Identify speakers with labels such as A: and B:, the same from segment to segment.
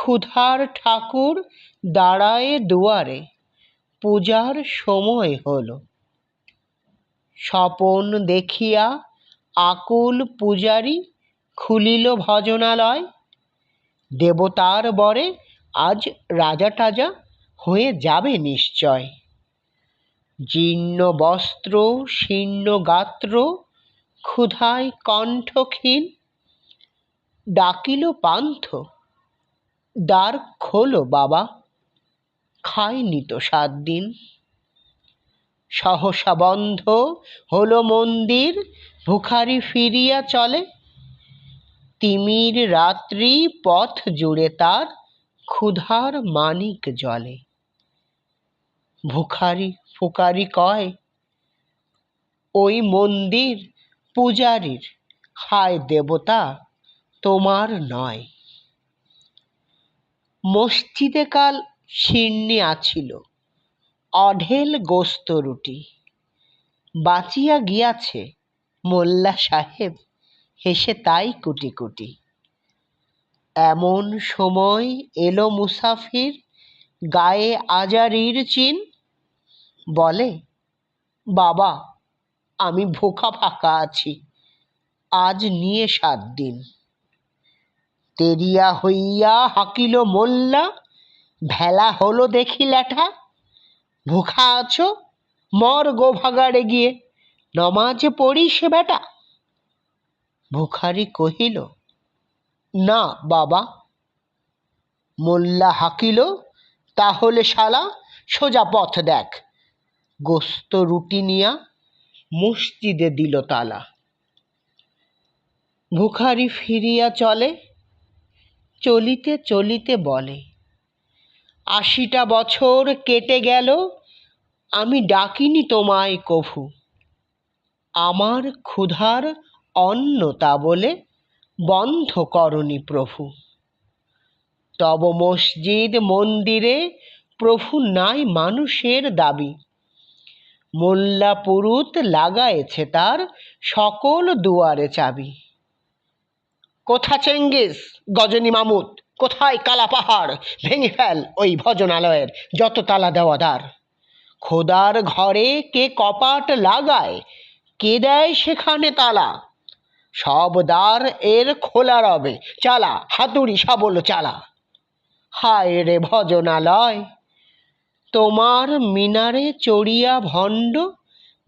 A: ক্ষুধার ঠাকুর দাঁড়ায়ে দুয়ারে, পূজার সময় হল। স্বপন দেখিয়া আকুল পূজারি খুলিল ভজনালয়। দেবতার বরে আজ রাজা টাজা হয়ে যাবে নিশ্চয়। জীর্ণ বস্ত্র, শীর্ণ গাত্র, ক্ষুধায় কণ্ঠ ক্ষীণ ডাকিল পান্থ। দ্বার খোলো বাবা, খাইনি তো সাত দিন। সহসা বন্ধ হলো মন্দির, ভুখারি ফিরিয়া চলে। তিমির রাত্রি পথ জুড়ে তার ক্ষুধার মানিক জলে। ভুখারি ফুকারি কয়, ওই মন্দির পূজারীর হায় দেবতা তোমার নয়। মসজিদে কাল শিরনি আছিল। অঢেল গোস্ত রুটি। বাঁচিয়া গিয়াছে মোল্লা সাহেব, হেসে তাই কুটি কুটি। এমন সময় এলো মুসাফির গায়ে আজারির চিন। বলে, বাবা, আমি ভোকা ফাঁকা আছি। আজ নিয়ে সাত দিন। তেরিয়া হইয়া হাকিল মোল্লা, ভেলা হলো দেখি ল্যাঠা ভুখা আছো, মর গোভাগাড়ে গিয়ে, নমাজ পড়িস বেটা। ভুখারি কহিল, না বাবা। মোল্লা হাকিল, তাহলে শালা সোজা পথ দেখ। গোস্ত রুটি নিয়া মসজিদে দিল তালা। ভুখারি ফিরিয়া চলে চলিতে চলিতে বলে, আশিটা বছর কেটে গেল, আমি ডাকিনি তোমায় কভু। আমার ক্ষুধার অন্ন তা বলে বন্ধ করনি প্রভু। তব মসজিদ মন্দিরে প্রভু নাই মানুষের দাবি। মোল্লা পুরুত লাগায়েছে তার সকল দুয়ারে চাবি। কোথা চেঙ্গিস, গজনী মামুদ? কোথায় কালা পাহাড়? ভেঙে ফেল ওই ভজনালয়ের যত তালা দেওয়া দ্বার। খোদার ঘরে কে কপাট লাগায়? কে দেয় সেখানে তালা? সব দ্বার এর খোলা রবে, চালা, হাতুড়ি শাবল চালা। হায় রে ভজনালয়, তোমার মিনারে চড়িয়া ভণ্ড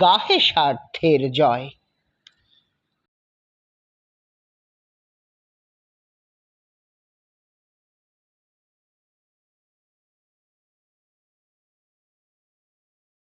A: গাহে স্বার্থের জয়।